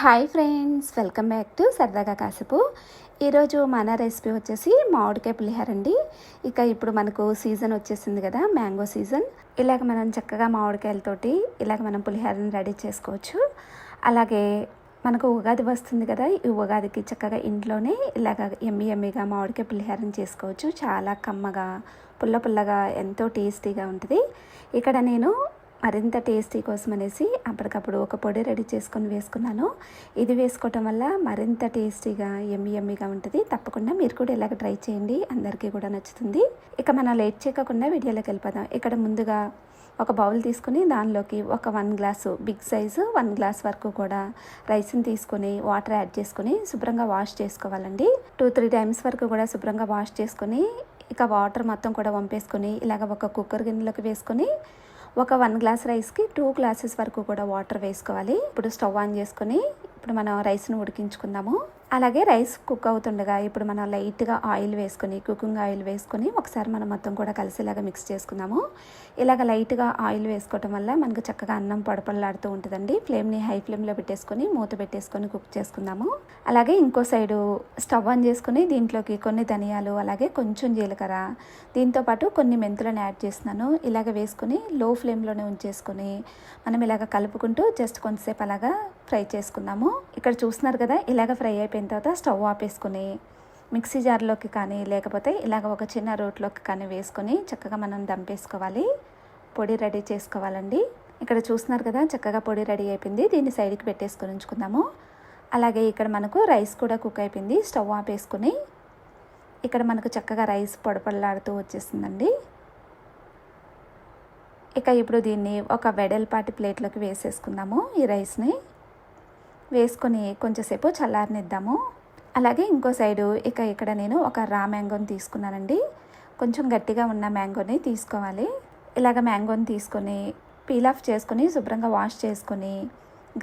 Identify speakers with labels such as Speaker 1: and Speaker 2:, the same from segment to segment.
Speaker 1: Hi friends welcome back to సరదాగా కాసేపు. ఈరోజు మన రెసిపీ వచ్చేసి మామిడికాయ పులిహార అండి. ఇక ఇప్పుడు మనకు సీజన్ వచ్చేసింది కదా మ్యాంగో సీజన్. ఇలాగ మనం చక్కగా మామిడికాయలతోటి ఇలాగ మనం పులిహారని రెడీ చేసుకోవచ్చు. అలాగే మనకు ఉగాది వస్తుంది కదా ఈ ఉగాదికి చక్కగా ఇంట్లోనే ఇలాగ ఎమ్మి ఎమ్మిగా మామిడికాయ పులిహారని చేసుకోవచ్చు. చాలా కమ్మగా పుల్ల పుల్లగా ఎంతో టేస్టీగా ఉంటుంది. ఇక్కడ నేను మరింత టేస్టీ కోసం అనేసి అప్పటికప్పుడు ఒక పొడి రెడీ చేసుకొని వేసుకున్నాను. ఇది వేసుకోవటం వల్ల మరింత టేస్టీగా ఎమ్మి ఎమ్మిగా ఉంటుంది. తప్పకుండా మీరు కూడా ఇలాగ ట్రై చేయండి. అందరికీ కూడా నచ్చుతుంది. ఇక మనం లేట్ చేయకుండా వీడియోలోకి వెళ్ళిపోదాం. ఇక్కడ ముందుగా ఒక బౌల్ తీసుకుని దానిలోకి ఒక one glass big size one glass వరకు కూడా రైస్ని తీసుకొని వాటర్ యాడ్ చేసుకొని శుభ్రంగా వాష్ చేసుకోవాలండి. టూ త్రీ టైమ్స్ వరకు కూడా శుభ్రంగా వాష్ చేసుకొని ఇక వాటర్ మొత్తం కూడా వంపేసుకొని ఇలాగ ఒక కుక్కర్ గిన్నెలోకి వేసుకొని ఒక వన్ గ్లాస్ రైస్కి టూ గ్లాసెస్ వరకు కూడా వాటర్ వేసుకోవాలి. ఇప్పుడు స్టవ్ ఆన్ చేసుకొని ఇప్పుడు మనం రైస్ను ఉడికించుకుందాము. అలాగే రైస్ కుక్ అవుతుండగా ఇప్పుడు మనం లైట్గా ఆయిల్ వేసుకొని కుకింగ్ ఆయిల్ వేసుకొని ఒకసారి మనం మొత్తం కూడా కలిసేలాగా మిక్స్ చేసుకున్నాము ఇలాగ లైట్గా ఆయిల్ వేసుకోవటం వల్ల మనకు చక్కగా అన్నం పడపడలాడుతూ ఉంటుందండి. ఫ్లేమ్ని హై ఫ్లేమ్లో పెట్టేసుకొని మూత పెట్టేసుకొని కుక్ చేసుకుందాము. అలాగే ఇంకో సైడు స్టవ్ ఆన్ చేసుకుని దీంట్లోకి కొన్ని ధనియాలు అలాగే కొంచెం జీలకర్ర దీంతో పాటు కొన్ని మెంతులను యాడ్ చేస్తున్నాను. ఇలాగ వేసుకుని లో ఫ్లేమ్లోనే ఉంచేసుకొని మనం ఇలాగ కలుపుకుంటూ జస్ట్ కొంతసేపు అలాగా ఫ్రై చేసుకుందాము. ఇక్కడ చూస్తున్నారు కదా ఇలాగ ఫ్రై అయిపోయిన తర్వాత స్టవ్ ఆపేసుకుని మిక్సీ జార్లోకి కానీ లేకపోతే ఇలాగ ఒక చిన్న రోట్లోకి కానీ వేసుకొని చక్కగా మనం దంపేసుకోవాలి. పొడి రెడీ చేసుకోవాలండి. ఇక్కడ చూస్తున్నారు కదా చక్కగా పొడి రెడీ అయిపోయింది. దీన్ని సైడ్కి పెట్టేసుకొని ఉంచుకుందాము. అలాగే ఇక్కడ మనకు రైస్ కూడా కుక్ అయిపోయింది. స్టవ్ ఆపేసుకొని ఇక్కడ మనకు చక్కగా రైస్ పొడపడలాడుతూ వచ్చేసిందండి. ఇక ఇప్పుడు దీన్ని ఒక వెడల్పాటి ప్లేట్లోకి వేసేసుకుందాము ఈ రైస్ని. వేసుకొని కొంచెంసేపు చల్లారనిద్దాము. అలాగే ఇంకో సైడు ఇక ఇక్కడ నేను ఒక రా మ్యాంగోని తీసుకున్నానండి. కొంచెం గట్టిగా ఉన్న మ్యాంగోని తీసుకోవాలి. ఇలాగ మ్యాంగోని తీసుకొని పీల్ ఆఫ్ చేసుకొని శుభ్రంగా వాష్ చేసుకొని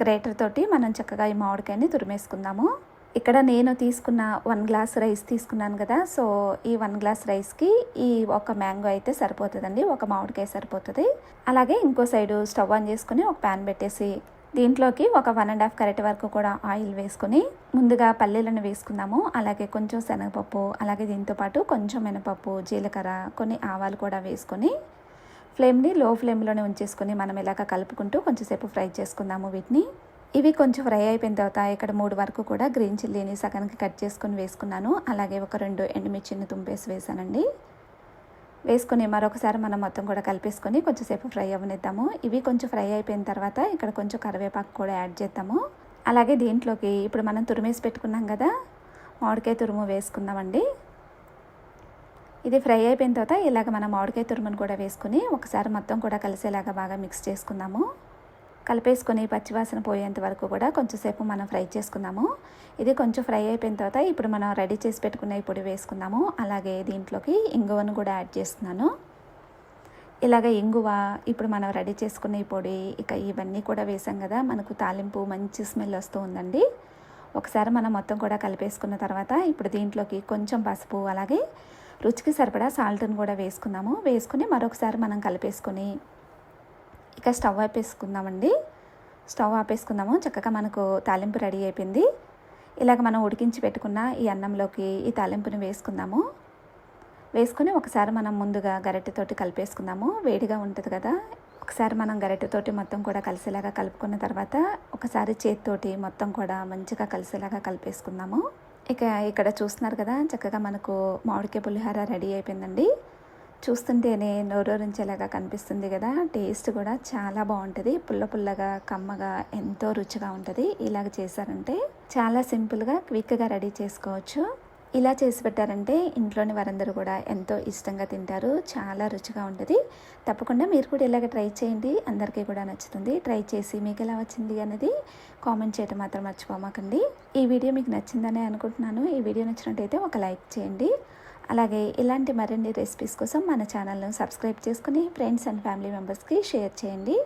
Speaker 1: గ్రేటర్ తోటి మనం చక్కగా ఈ మామిడికాయని తురిమేసుకుందాము. ఇక్కడ నేను తీసుకున్న వన్ గ్లాస్ రైస్ తీసుకున్నాను కదా సో ఈ వన్ గ్లాస్ రైస్కి ఈ ఒక మ్యాంగో అయితే సరిపోతుందండి ఒక మామిడికాయ సరిపోతుంది. అలాగే ఇంకో సైడు స్టవ్ ఆన్ చేసుకుని ఒక ప్యాన్ పెట్టేసి దీంట్లోకి ఒక వన్ అండ్ హాఫ్ కరెక్ట్ వరకు కూడా ఆయిల్ వేసుకొని ముందుగా పల్లీలను వేసుకుందాము. అలాగే కొంచెం శనగపప్పు అలాగే దీంతో పాటు కొంచెం మినపప్పు జీలకర్ర కొన్ని ఆవాలు కూడా వేసుకొని ఫ్లేమ్ని లో ఫ్లేమ్లోనే ఉంచేసుకొని మనం ఇలాగ కలుపుకుంటూ కొంచెంసేపు ఫ్రై చేసుకుందాము వీటిని. ఇవి కొంచెం ఫ్రై అయిపోయిన తర్వాత ఇక్కడ మూడు వరకు కూడా గ్రీన్ చిల్లీని సగానికి కట్ చేసుకొని వేసుకున్నాను. అలాగే ఒక రెండు ఎండుమిర్చిని తుంపేసి వేసానండి వేసుకొని మరొకసారి మనం మొత్తం కూడా కలిపేసుకొని కొంచెంసేపు ఫ్రై అవ్వనిద్దాము. ఇవి కొంచెం ఫ్రై అయిపోయిన తర్వాత ఇక్కడ కొంచెం కరివేపాకు కూడా యాడ్ చేద్దాము. అలాగే దీంట్లోకి ఇప్పుడు మనం తురిమేసి పెట్టుకున్నాం కదా మామిడికాయ తురుము వేసుకుందామండి. ఇది ఫ్రై అయిపోయిన తర్వాత ఇలాగ మనం మామిడికాయ తురుమును కూడా వేసుకుని ఒకసారి మొత్తం కూడా కలిసేలాగా బాగా మిక్స్ చేసుకుందాము. కలిపేసుకొని పచ్చివాసన పోయేంత వరకు కూడా కొంచెంసేపు మనం ఫ్రై చేసుకుందాము ఇది కొంచెం ఫ్రై అయిపోయిన తర్వాత ఇప్పుడు మనం రెడీ చేసి పెట్టుకున్న ఈ పొడి వేసుకుందాము. అలాగే దీంట్లోకి ఇంగువను కూడా యాడ్ చేస్తున్నాను. ఇలాగ ఇంగువ ఇప్పుడు మనం రెడీ చేసుకున్న ఈ పొడి ఇక ఇవన్నీ కూడా వేసాం కదా మనకు తాలింపు మంచి స్మెల్ వస్తూ ఉందండి. ఒకసారి మనం మొత్తం కూడా కలిపేసుకున్న తర్వాత ఇప్పుడు దీంట్లోకి కొంచెం పసుపు అలాగే రుచికి సరిపడా సాల్ట్ని కూడా వేసుకుందాము వేసుకుని మరొకసారి మనం కలిపేసుకొని ఇక స్టవ్ ఆపేసుకుందామండి. స్టవ్ ఆపేసుకుందాము. చక్కగా మనకు తాలింపు రెడీ అయిపోయింది. ఇలాగ మనం ఉడికించి పెట్టుకున్న ఈ అన్నంలోకి ఈ తాలింపుని వేసుకుందాము. వేసుకుని ఒకసారి మనం ముందుగా గరిటెతోటి కలిపేసుకుందాము. వేడిగా ఉంటుంది కదా. ఒకసారి మనం గరిటెతోటి మొత్తం కూడా కలిసేలాగా కలుపుకున్న తర్వాత ఒకసారి చేతితోటి మొత్తం కూడా మంచిగా కలిసేలాగా కలిపేసుకుందాము. ఇక ఇక్కడ చూస్తున్నారు కదా చక్కగా మనకు మామిడికాయ పులిహార రెడీ అయిపోయిందండి. చూస్తుంటేనే నోరూరించేలాగా కనిపిస్తుంది కదా. టేస్ట్ కూడా చాలా బాగుంటుంది. పుల్ల పుల్లగా కమ్మగా ఎంతో రుచిగా ఉంటుంది. ఇలాగ చేశారంటే చాలా సింపుల్గా క్విక్గా రెడీ చేసుకోవచ్చు. ఇలా చేసి పెట్టారంటే ఇంట్లోని వారందరూ కూడా ఎంతో ఇష్టంగా తింటారు. చాలా రుచిగా ఉంటుంది. తప్పకుండా మీరు కూడా ఇలాగ ట్రై చేయండి. అందరికీ కూడా నచ్చుతుంది. ట్రై చేసి మీకు ఎలా వచ్చింది అనేది కామెంట్ చేయడం మాత్రం మర్చిపోమాకండి. ఈ వీడియో మీకు నచ్చిందనే అనుకుంటున్నాను. ఈ వీడియో నచ్చినట్టయితే ఒక లైక్ చేయండి. అలాగే ఇలాంటి మరిన్ని రెసిపీస్ కోసం మన ఛానల్ను సబ్స్క్రైబ్ చేసుకుని ఫ్రెండ్స్ అండ్ ఫ్యామిలీ మెంబర్స్కి షేర్ చేయండి.